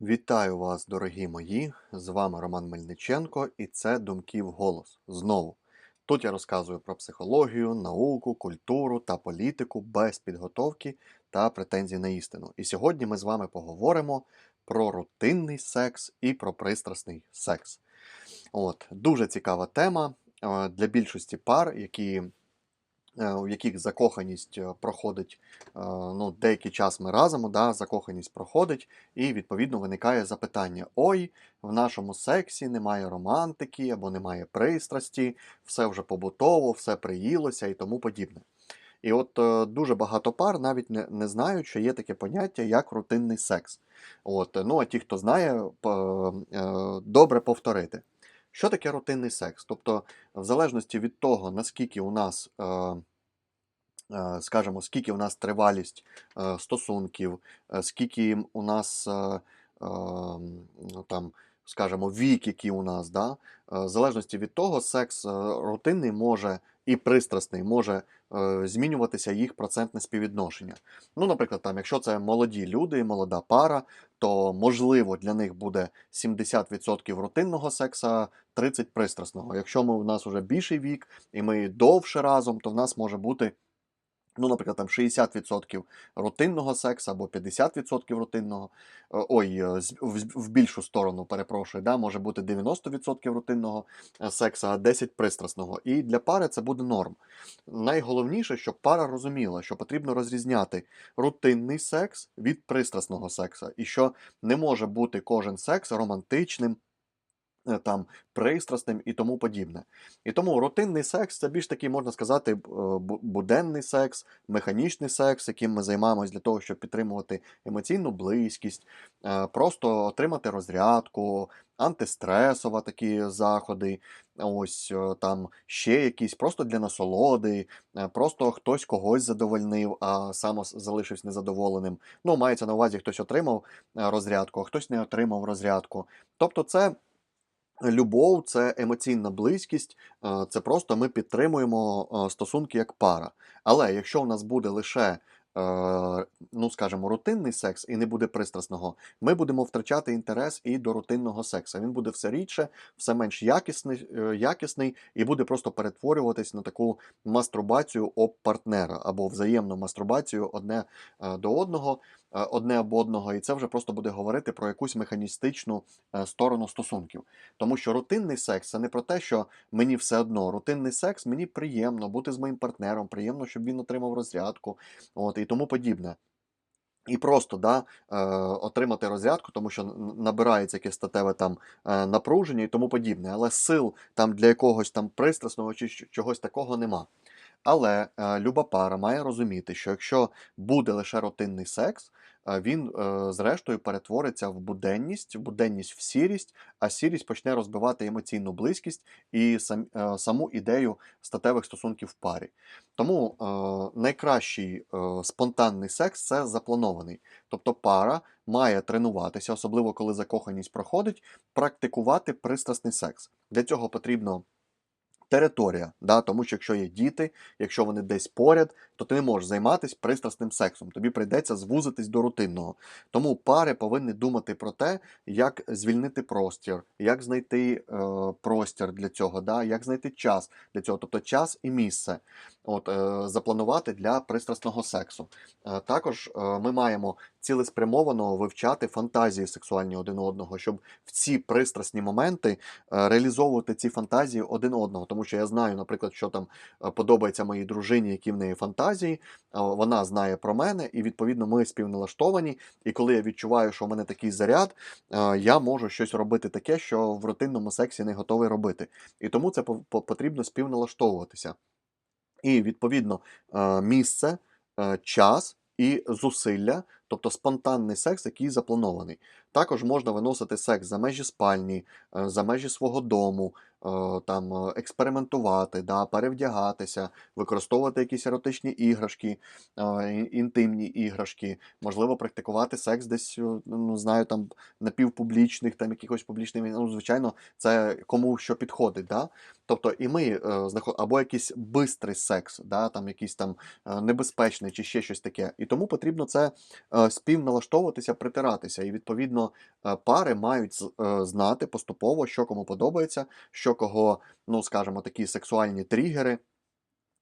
Вітаю вас, дорогі мої! З вами Роман Мельниченко, і це Думки в голос. Знову. Тут я розказую про психологію, науку, культуру та політику без підготовки та претензій на істину. І сьогодні ми з вами поговоримо про рутинний секс і про пристрасний секс. От, дуже цікава тема е, для більшості пар, які у яких закоханість е, проходить е, ну, деякий час ми разом, да, закоханість проходить, і відповідно виникає запитання: ой, в нашому сексі немає романтики або немає пристрасті, все вже побутово, все приїлося і тому подібне. І от е, дуже багато пар навіть не, не знають, що є таке поняття як рутинний секс. От, ну а ті, хто знає, е, добре повторити. Що таке рутинний секс? Тобто, в залежності від того, наскільки у нас е, е, скажімо, скільки у нас тривалість е, стосунків, скільки у нас ну, там, скажімо, вік, який у нас, да? е, в залежності від того, секс е, рутинний може і пристрасний може е, змінюватися їх процентне співвідношення. Ну, наприклад, там, якщо це молоді люди, молода пара, то можливо для них буде 70% рутинного секса, 30% пристрасного. Якщо ми у нас вже більший вік і ми довше разом, то в нас може бути Ну, наприклад, там 60% рутинного сексу або 50% рутинного, е, ой, е, в, більшу сторону, перепрошую, да, може бути 90% рутинного е, сексу, а 10% пристрасного. І для пари це буде норм. Найголовніше, щоб пара розуміла, що потрібно розрізняти рутинний секс від пристрасного сексу, і що не може бути кожен секс романтичним, там пристрасним і тому подібне. І тому рутинний секс це більш такий, можна сказати, е, бу- буденний секс, механічний секс, яким ми займаємось для того, щоб підтримувати емоційну близькість, е, просто отримати розрядку, антистресова такі заходи, ось е, там ще якісь просто для насолоди, е, просто хтось когось задовольнив, а сам залишився незадоволеним. Ну, мається на увазі, хтось отримав е, розрядку, а хтось не отримав розрядку. Тобто, це Любов це емоційна близькість, е, це просто ми підтримуємо е, стосунки як пара. Але якщо у нас буде лише, е, ну скажімо, рутинний секс і не буде пристрасного, ми будемо втрачати інтерес і до рутинного сексу. Він буде все рідше, все менш якісний, якісний і буде просто перетворюватись на таку мастурбацію об партнера або взаємну мастурбацію одне до одного, одне об одного, і це вже просто буде говорити про якусь механістичну е, сторону стосунків. Тому що рутинний секс це не про те, що мені все одно. Рутинний секс мені приємно бути з моїм партнером, приємно, щоб він отримав розрядку, от і тому подібне. І просто да, е, отримати розрядку, тому що набирається якесь статеве там е, напруження і тому подібне. Але сил там для якогось там пристрасного чи чогось такого нема. Але е, люба пара має розуміти, що якщо буде лише рутинний секс, е, він е, зрештою перетвориться в буденність, в буденність в сірість, а сірість почне розбивати емоційну близькість і сам, саму ідею статевих стосунків в парі. Тому е, найкращий е, спонтанний секс це запланований. Тобто пара має тренуватися, особливо коли закоханість проходить, практикувати пристрасний секс. Для цього потрібно територія, да? тому що якщо є діти, якщо вони десь поряд, то ти не можеш займатися пристрасним сексом. Тобі прийдеться звузитись до рутинного. Тому пари повинні думати про те, як звільнити простір, як знайти е, простір для цього, да? як знайти час для цього, тобто час і місце. От, е, запланувати для пристрасного сексу. Е, також е, ми маємо цілеспрямовано вивчати фантазії сексуальні один одного, щоб в ці пристрасні моменти е, реалізовувати ці фантазії один одного. Тому що я знаю, наприклад, що там е, подобається моїй дружині, які в неї фантазії. Е, Вона знає про мене, і відповідно ми співналаштовані. І коли я відчуваю, що в мене такий заряд, я можу щось робити таке, що в рутинному сексі не готовий робити. І тому це по- по- потрібно співналаштовуватися. І відповідно місце, час і зусилля, тобто спонтанний секс, який запланований. Також можна виносити секс за межі спальні, е, за межі свого дому, е, там е, експериментувати, да, перевдягатися, використовувати якісь еротичні іграшки, інтимні іграшки, можливо, практикувати секс десь, ну знаю, там напівпублічних, там якихось публічних, ну, звичайно, це кому що підходить. Да? Тобто, і ми або якийсь бистрий секс, да, там якийсь там небезпечний чи ще щось таке. І тому потрібно це співналаштовуватися, притиратися. І відповідно е, пари мають е, знати поступово, що кому подобається, що кого, ну скажімо, такі сексуальні тригери.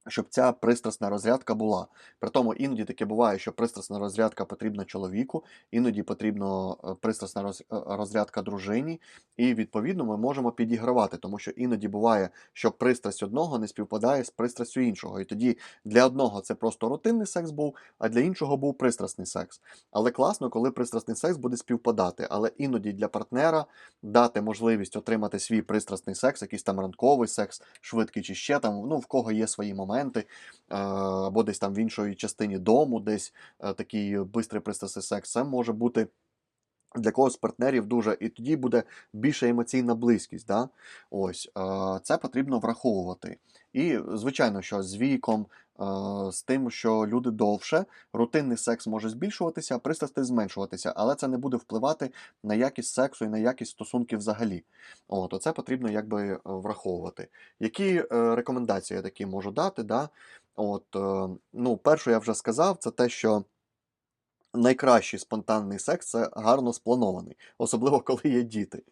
Щоб ця пристрасна розрядка була. При тому іноді таке буває, що пристрасна розрядка потрібна чоловіку, іноді потрібна е, пристрасна е, розрядка дружині, і відповідно ми можемо підігравати, тому що іноді буває, що пристрасть одного не співпадає з пристрастю іншого. І тоді для одного це просто рутинний секс був, а для іншого був пристрасний секс. Але класно, коли пристрасний секс буде співпадати. Але іноді для партнера дати можливість отримати свій пристрасний секс, якийсь там ранковий секс, швидкий чи ще там, ну в кого є свої моменти, е, або десь там в іншій частині дому, десь е, такий бистрий пристрасний секс, це може бути. Для когось партнерів дуже, і тоді буде більша емоційна близькість. Да? Ось е, це потрібно враховувати. І звичайно, що з віком, е, з тим, що люди довше, рутинний секс може збільшуватися, а пристрасти зменшуватися, але це не буде впливати на якість сексу і на якість стосунків взагалі. От, оце потрібно якби е, враховувати. Які рекомендації я такі можу дати? Да? От, ну, перше, я вже сказав, це те, що найкращий спонтанний секс це гарно спланований, особливо коли є діти.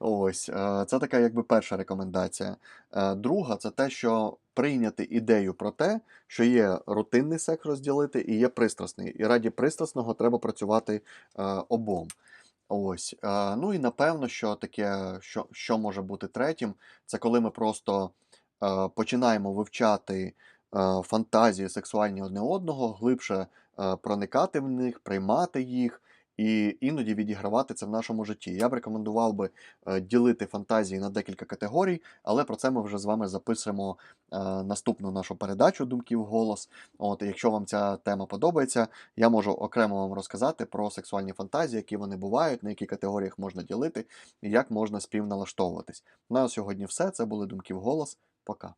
Ось, е, це така якби перша рекомендація. Е, Друга це те, що прийняти ідею про те, що є рутинний секс розділити і є пристрасний. І раді пристрасного треба працювати е, обом. Ось. Ну і напевно, що таке, що, що може бути третім, це коли ми просто починаємо вивчати фантазії сексуальні одне одного, глибше проникати в них, приймати їх і іноді відігравати це в нашому житті. Я б рекомендував би е, ділити фантазії на декілька категорій, але про це ми вже з вами записуємо е, наступну нашу передачу Думків голос. От, якщо вам ця тема подобається, я можу окремо вам розказати про сексуальні фантазії, які вони бувають, на які категоріях можна ділити і як можна співналаштовуватись. Ну а сьогодні все. Це були Думки в голос. Пока.